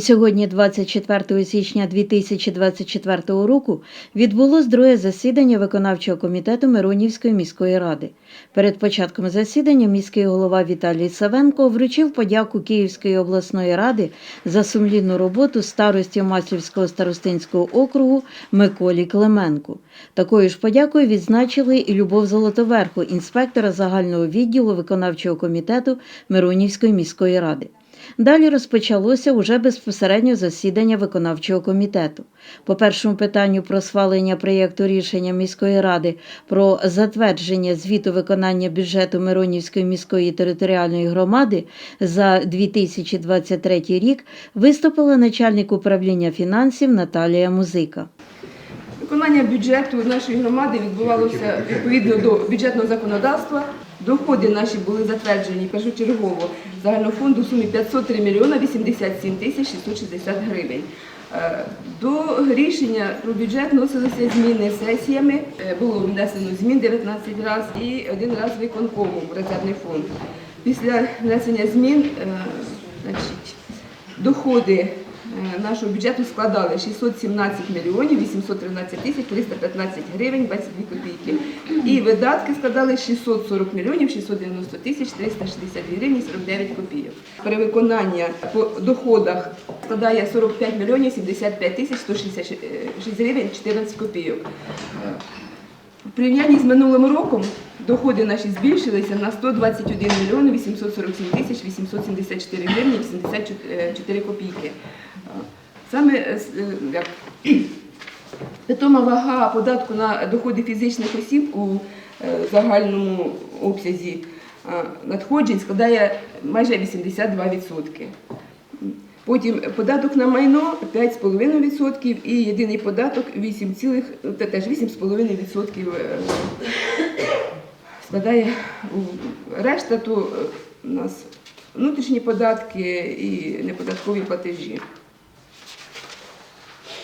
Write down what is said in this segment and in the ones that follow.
Сьогодні, 24 січня 2024 року, відбулось друге засідання виконавчого комітету Миронівської міської ради. Перед початком засідання міський голова Віталій Савенко вручив подяку Київської обласної ради за сумлінну роботу старості Маслівського старостинського округу Миколі Клименку. Такою ж подякою відзначили і Любов Золотоверху, інспектора загального відділу виконавчого комітету Миронівської міської ради. Далі розпочалося уже безпосередньо засідання виконавчого комітету. По першому питанню про схвалення проєкту рішення міської ради про затвердження звіту виконання бюджету Миронівської міської територіальної громади за 2023 рік виступила начальник управління фінансів Наталія Музика. Виконання бюджету нашої громади відбувалося відповідно до бюджетного законодавства. Доходи наші були затверджені першочергово загального фонду в сумі 503 мільйона 87 тисяч 660 гривень. Е, До рішення про бюджет вносилися зміни сесіями. Е, Було внесено змін 19 разів і один раз виконкомом в резервний фонд. Після внесення змін е, значить, доходи нашого бюджету складали 617 мільйонів 813 тисяч 315 гривень 22 копійки. І видатки складали 640 мільйонів 690 тисяч 362 гривні 49 копійок. Перевиконання по доходах складає 45 мільйонів 75 тисяч 166 гривень 14 копійок. В порівнянні з минулим роком доходи наші збільшилися на 121 мільйон 847 тисяч 874 гривні 84 копійки. Саме е, е, як, питома вага податку на доходи фізичних осіб у е, загальному обсязі надходжень складає майже 82%. Потім податок на майно 5,5% і єдиний податок 8, теж 8,5% е, складає решта, то е, у нас внутрішні податки і неподаткові платежі.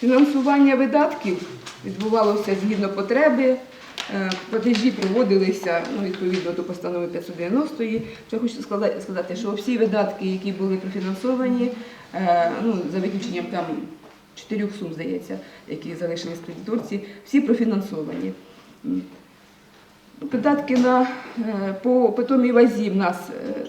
Фінансування видатків відбувалося згідно потреби. Е, Платежі проводилися ну, відповідно до постанови 590. Я хочу сказати, що всі видатки, які були профінансовані, е, ну, за виключенням там чотирьох сум, здається, які залишились в кредиторці, всі профінансовані. Видатки на, е, по питомій вазі в нас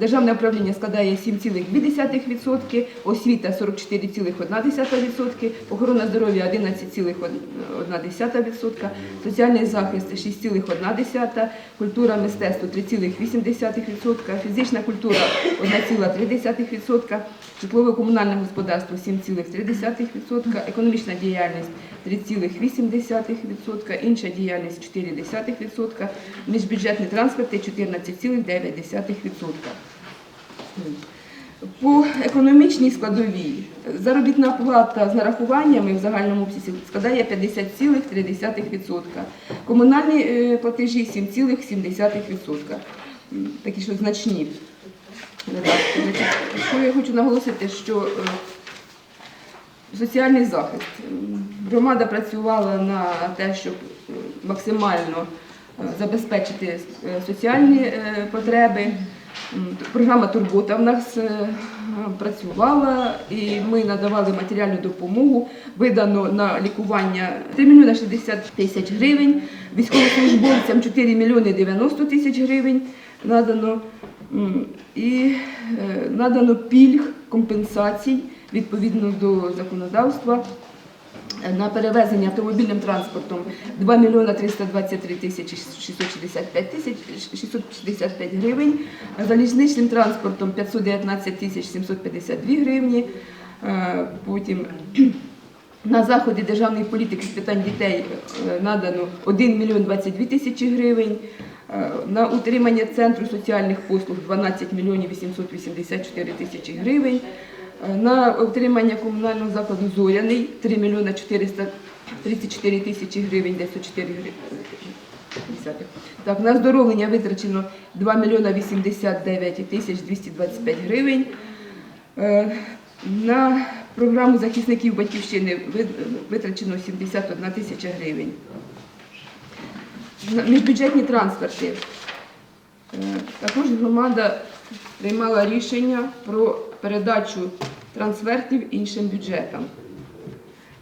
державне управління складає 7,2%, освіта 44,1%, охорона здоров'я 11,1%, соціальний захист 6,1%, культура мистецтво 3,8%, фізична культура 1,3%, житлово-комунальне господарство 7,3%, економічна діяльність 3,8%, інша діяльність 4,1%, міжбюджетні транспорти 14,9%. По економічній складовій заробітна плата з нарахуваннями в загальному обсязі складає 50,3%. Комунальні е, платежі 7,7%. Такі що значні. Що я хочу наголосити, що е, соціальний захист. Громада працювала на те, щоб е, максимально забезпечити соціальні потреби. Програма Турбота в нас е, працювала, і ми надавали матеріальну допомогу. Видано на лікування 3 мільйони 60 тисяч гривень, військовослужбовцям 4 мільйони 90 тисяч гривень надано. І е, надано пільг, компенсацій відповідно до законодавства на перевезення автомобільним транспортом 2 мільйона 323 тисячі 665 тисяч 665 гривень, залізничним транспортом 519 тисяч 752 гривні, Е, потім на заходи державної політики з питань дітей е, надано 1 мільйон 22 тисячі гривень. Е, На утримання центру соціальних послуг 12 мільйонів 884 тисячі гривень. Е, На утримання комунального закладу Зоряний 3 мільйона 434 тисячі гривень, 94 гривень. Так, на оздоровлення витрачено 2 мільйона 89 тисяч 225 гривень. Е, На програму захисників батьківщини витрачено 71 тисяча гривень. Міжбюджетні трансферти. Е, Також громада приймала рішення про передачу трансфертів іншим бюджетам.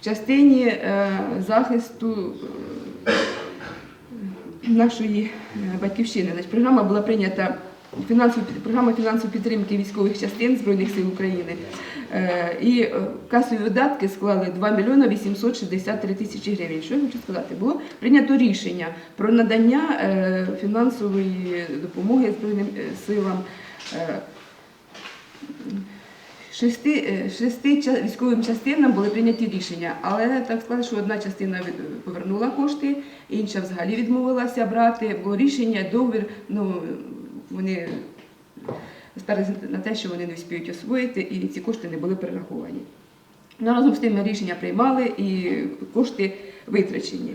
В частині е, захисту е, нашої е, батьківщини. Програма була прийнята фінансову програма фінансової підтримки військових частин Збройних сил України. І касові видатки склали 2 мільйона 863 тисячі гривень. Що я хочу сказати? Було прийнято рішення про надання фінансової допомоги Збройним силам. Е, Шести, е, шести військовим частинам були прийняті рішення, але так склалося, що одна частина повернула кошти, інша взагалі відмовилася брати, бо рішення, договір, ну вони стали на те, що вони не вспіють освоїти, і ці кошти не були перераховані. Ну, разом з тим рішення приймали і кошти витрачені.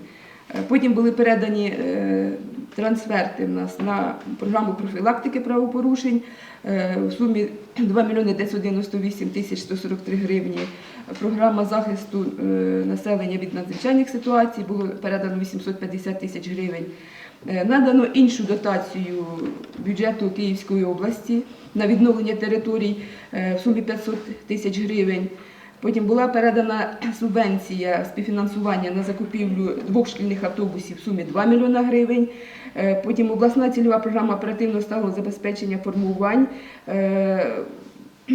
Е, Потім були передані е, трансферти в нас на програму профілактики правопорушень е, в сумі 2 мільйони 998 тисяч 143 гривні. Програма захисту е, населення від надзвичайних ситуацій було передано 850 тисяч гривень. Е, Надано іншу дотацію бюджету Київської області на відновлення територій в сумі 500 тисяч гривень. Потім була передана субвенція співфінансування на закупівлю двох шкільних автобусів в сумі 2 мільйона гривень. Е, Потім обласна цільова програма оперативного сталого забезпечення формувань е,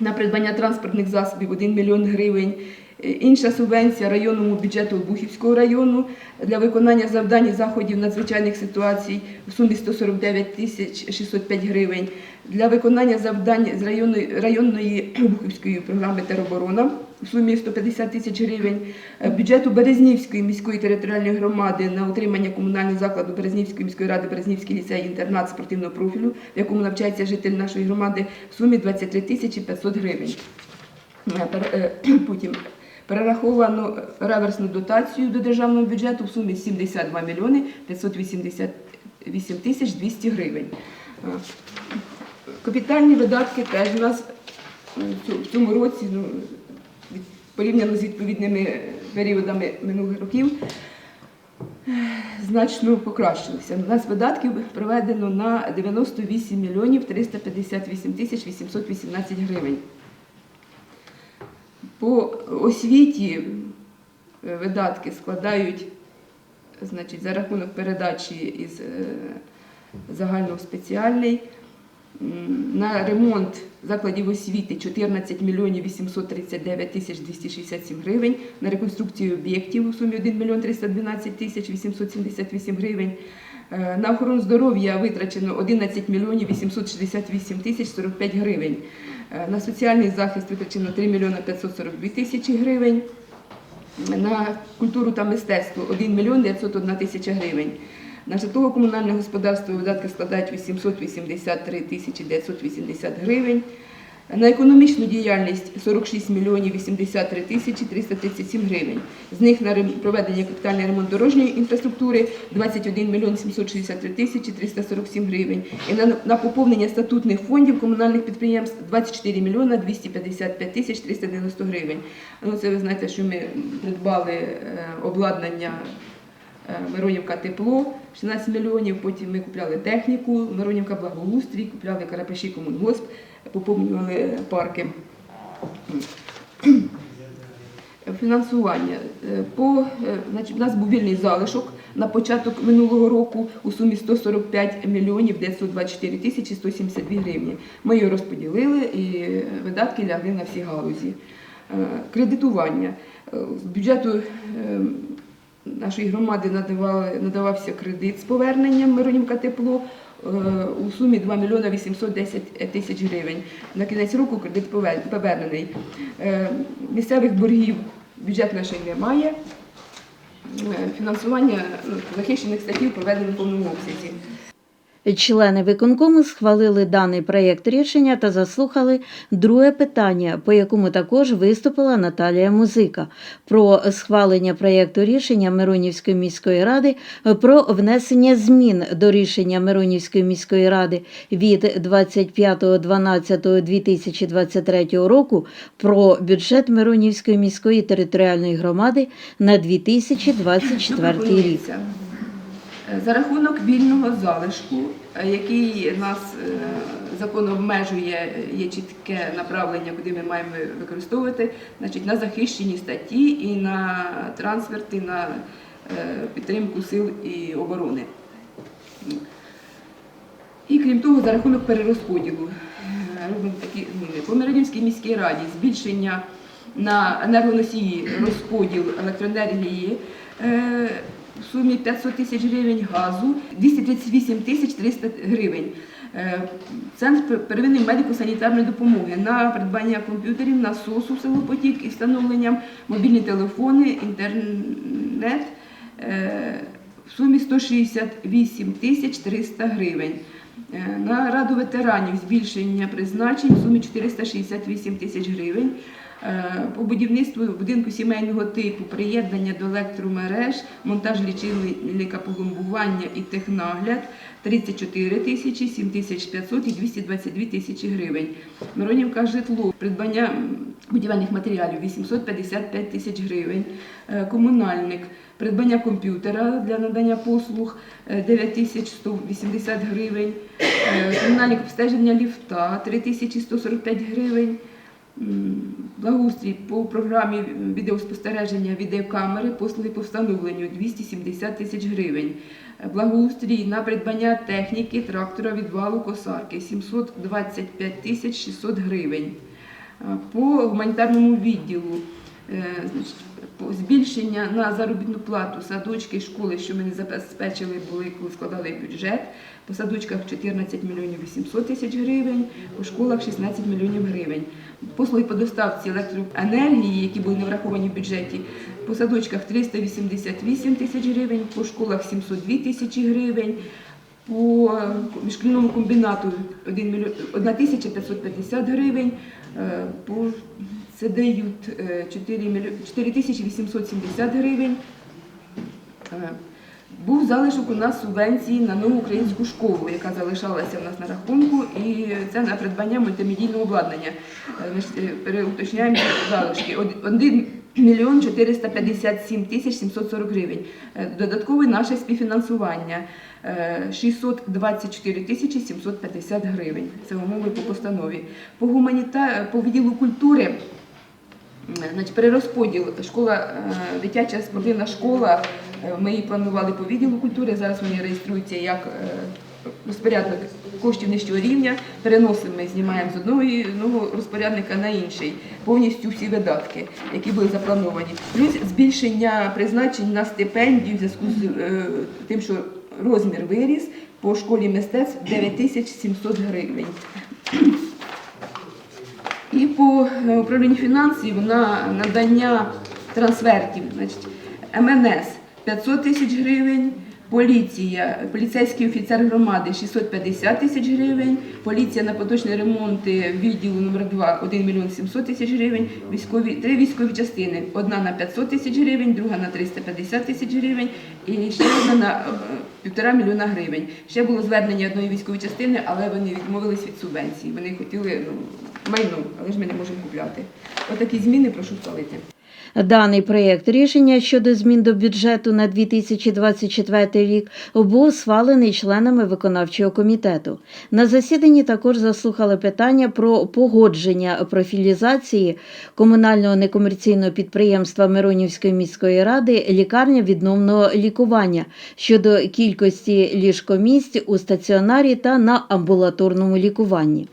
на придбання транспортних засобів 1 мільйон гривень. Е, Інша субвенція районному бюджету Бухівського району для виконання завдань заходів надзвичайних ситуацій в сумі 149 тисяч 605 гривень. Для виконання завдань з районної, районної Бухівської програми тероборона в сумі 150 тисяч гривень. Е, Бюджету Березнівської міської територіальної громади на утримання комунального закладу Березнівської міської ради Березнівський ліцей інтернат спортивного профілю, в якому навчається житель нашої громади, в сумі 23 тисячі 500 гривень. Е, Потім перераховано реверсну дотацію до державного бюджету в сумі 72 мільйони 588 тисяч 200 гривень. Е, Капітальні видатки теж у нас е, в цьому році, ну, порівняно з відповідними періодами минулих років, е, значно покращилися. У нас видатків проведено на 98 мільйонів 358 тисяч 818 гривень. По освіті е, видатки складають значить, за рахунок передачі із е, загального спеціальний. На ремонт закладів освіти 14 мільйонів 839 тисяч 267 гривень, на реконструкцію об'єктів у сумі 1 мільйон 312 тисяч 878 гривень. Е, На охорону здоров'я витрачено 11 мільйонів 868 тисяч 45 гривень. Е, На соціальний захист витрачено 3 мільйони 542 тисячі гривень. На культуру та мистецтво 1 мільйон 901 тисяча гривень. На житлово-комунальне господарство видатки складають 883 тисячі 980 гривень. На економічну діяльність 46 мільйонів 83 тисячі 337 гривень. З них на проведення капітальний ремонт дорожньої інфраструктури 21 мільйон 763 тисячі 347 гривень. І на, на поповнення статутних фондів комунальних підприємств 24 мільйона 255 тисяч 390 гривень. Ну, це ви знаєте, що ми придбали е, обладнання Миронівка тепло 16 мільйонів. Потім ми купляли техніку, Миронівка благоустрій, купляли Карапеші комунгосп, поповнювали парки. Фінансування. Е, По, е, значить, у нас був вільний залишок на початок минулого року у сумі 145 мільйонів 924 тисячі 172 гривні. Ми його розподілили і е, видатки лягли на всі галузі. Е, Кредитування. Е, З бюджету е, нашої громади надавали, надавався кредит з поверненням Миронівка тепло е, у сумі 2 мільйона 810 тисяч гривень. На кінець року кредит повернений. Е, Місцевих боргів бюджет наш немає. Е, Фінансування ну, захищених статтів проведено в повному обсязі. Члени виконкому схвалили даний проєкт рішення та заслухали друге питання, по якому також виступила Наталія Музика про схвалення проєкту рішення Миронівської міської ради про внесення змін до рішення Миронівської міської ради від 25.12.2023 року про бюджет Миронівської міської територіальної громади на 2024 рік. Е, За рахунок вільного залишку е, який нас е, закон обмежує, є чітке направлення, куди ми маємо використовувати, значить, на захищені статті і на трансферти, на е, підтримку сил і оборони. І крім того, за рахунок перерозподілу е, робимо такі зміни. По Миронівській міській раді збільшення на енергоносії розподіл електроенергії е, в сумі 500 тисяч гривень газу, 238 тисяч 300 гривень. Е, Центр первинної медико-санітарної допомоги на придбання комп'ютерів, насосу в село Потік і встановленням мобільні телефони, інтернет е, в сумі 168 тисяч 300 гривень. Е, На раду ветеранів збільшення призначень в сумі 468 тисяч гривень. Е, По будівництву будинку сімейного типу, приєднання до електромереж, монтаж лічильника пломбування і технагляд 34 тисячі, 7 тисяч 500 і 222 тисячі гривень. Миронівка житло, придбання будівельних матеріалів 855 тисяч гривень. Е, Комунальник, придбання комп'ютера для надання послуг е, 9180 гривень. Е, Комунальник обстеження ліфта 3145 гривень. Благоустрій по програмі відеоспостереження відеокамери, послуги по встановленню 270 тисяч гривень. Благоустрій на придбання техніки, трактора, відвалу, косарки 725 тисяч 600 гривень. Е, По гуманітарному відділу е, збільшення на заробітну плату садочки, школи, що ми не забезпечили, були, коли складали бюджет. По садочках 14 мільйонів 800 тисяч гривень, по школах 16 мільйонів гривень. Послуги по доставці електроенергії, які були не враховані в бюджеті, по садочках 388 тисяч гривень, по школах 702 тисячі гривень. По е, шкільному комбінату 1 мільйон 1550 гривень, е, по е, 4 мільйон- 4870 гривень. Був залишок у нас субвенції на нову українську школу, яка залишалася в нас на рахунку, і це на придбання мультимедійного обладнання. Е, Ми е, переуточняємо залишки. 1 мільйон 457 тисяч 740 гривень. Е, Додаткове наше співфінансування е, 624 тисячі 750 гривень. Це умови по постанові. По гуманіта... по відділу культури Значить, перерозподіл школа, дитяча спортивна школа. Е, Ми її планували по відділу культури. Зараз вони реєструються як е, розпорядник коштів нижчого рівня. Переносимо, ми знімаємо з одного одного розпорядника на інший повністю всі видатки, які були заплановані. Плюс збільшення призначень на стипендію в зв'язку з е, тим, що розмір виріс по школі мистецтв 9700 гривень. І по управлінню фінансів на надання трансфертів, значить, МНС 500 тисяч гривень, поліція, поліцейський офіцер громади 650 тисяч гривень, поліція на поточні ремонти відділу номер 2 1 мільйон 700 тисяч гривень, військові, три військові частини, одна на 500 тисяч гривень, друга на 350 тисяч гривень і ще одна на е, півтора мільйона гривень. Ще було звернення одної військової частини, але вони відмовились від субвенції. Вони хотіли ну, майно, але ж ми не можемо купляти. Отакі зміни прошу схвалити. Даний проєкт рішення щодо змін до бюджету на 2024 рік був схвалений членами виконавчого комітету. На засіданні також заслухали питання про погодження профілізації комунального некомерційного підприємства Миронівської міської ради лікарня відновного лікування щодо кількості ліжкомісць у стаціонарі та на амбулаторному лікуванні.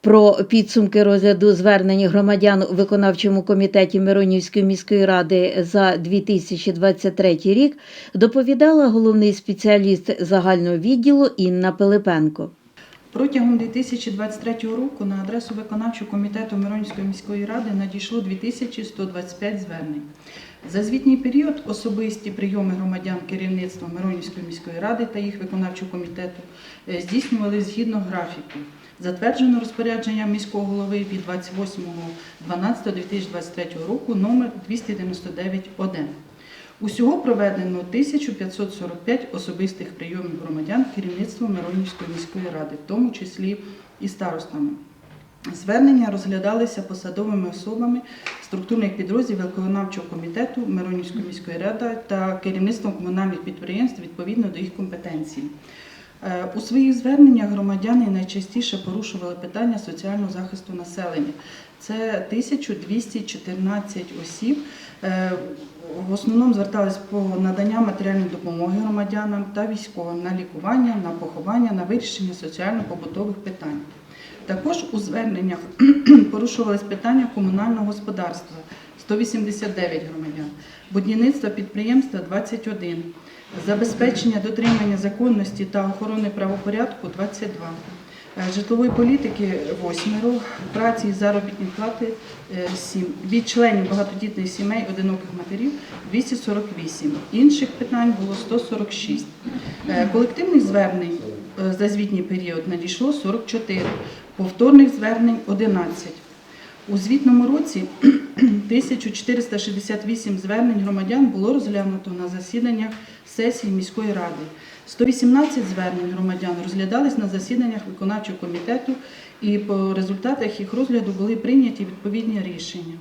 Про підсумки розгляду звернень громадян у виконавчому комітеті Миронівської міської ради за 2023 рік доповідала головний спеціаліст загального відділу Інна Пилипенко. Протягом 2023 року на адресу виконавчого комітету Миронівської міської ради надійшло 2125 звернень. За звітній період особисті прийоми громадян керівництва Миронівської міської ради та їх виконавчого комітету е, здійснювали згідно графіку. Затверджено розпорядження міського голови від 28.12.2023 року номер 299-1. Усього проведено 1545 особистих прийомів громадян керівництва Миронівської міської ради, в тому числі і старостами. Звернення розглядалися посадовими особами структурних підрозділів виконавчого комітету Миронівської міської ради та керівництвом комунальних підприємств відповідно до їх компетенцій. Е, У своїх зверненнях громадяни найчастіше порушували питання соціального захисту населення. Це 1214 осіб. Е, В основному звертались по надання матеріальної допомоги громадянам та військовим на лікування, на поховання, на вирішення соціально-побутових питань. Також у зверненнях порушувались питання комунального господарства 189 громадян, будівництва підприємства 21, забезпечення дотримання законності та охорони правопорядку 22, е, житлової політики 8, праці і заробітні плати 7, від членів багатодітних сімей одиноких матерів 248, інших питань було 146. Е, Колективних звернень е, за звітній період надійшло 44, повторних звернень 11. У звітному році 1468 звернень громадян було розглянуто на засіданнях сесії міської ради. 118 звернень громадян розглядались на засіданнях виконавчого комітету, і по результатах їх розгляду були прийняті відповідні рішення.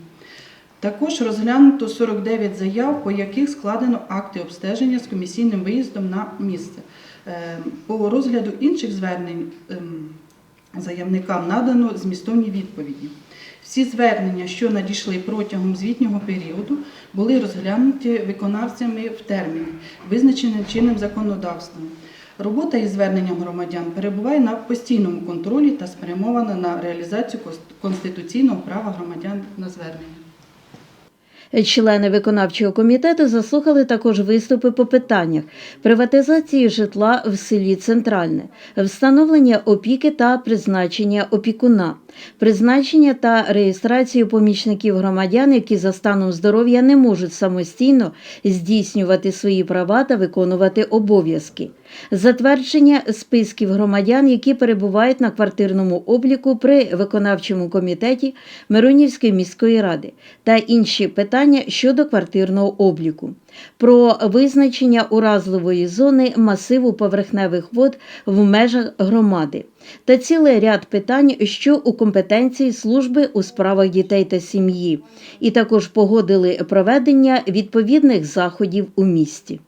Також розглянуто 49 заяв, по яких складено акти обстеження з комісійним виїздом на місце. Е, По розгляду інших звернень ем, заявникам надано змістовні відповіді. Всі звернення, що надійшли протягом звітнього періоду, були розглянуті виконавцями в терміні, визначеним чинним законодавством. Робота із зверненням громадян перебуває на постійному контролі та спрямована на реалізацію конституційного права громадян на звернення. Члени виконавчого комітету заслухали також виступи по питаннях приватизації житла в селі Центральне, встановлення опіки та призначення опікуна, призначення та реєстрацію помічників громадян, які за станом здоров'я не можуть самостійно здійснювати свої права та виконувати обов'язки, затвердження списків громадян, які перебувають на квартирному обліку при виконавчому комітеті Миронівської міської ради та інші питання щодо квартирного обліку, про визначення уразливої зони масиву поверхневих вод в межах громади та цілий ряд питань, що у компетенції служби у справах дітей та сім'ї, і також погодили проведення відповідних заходів у місті.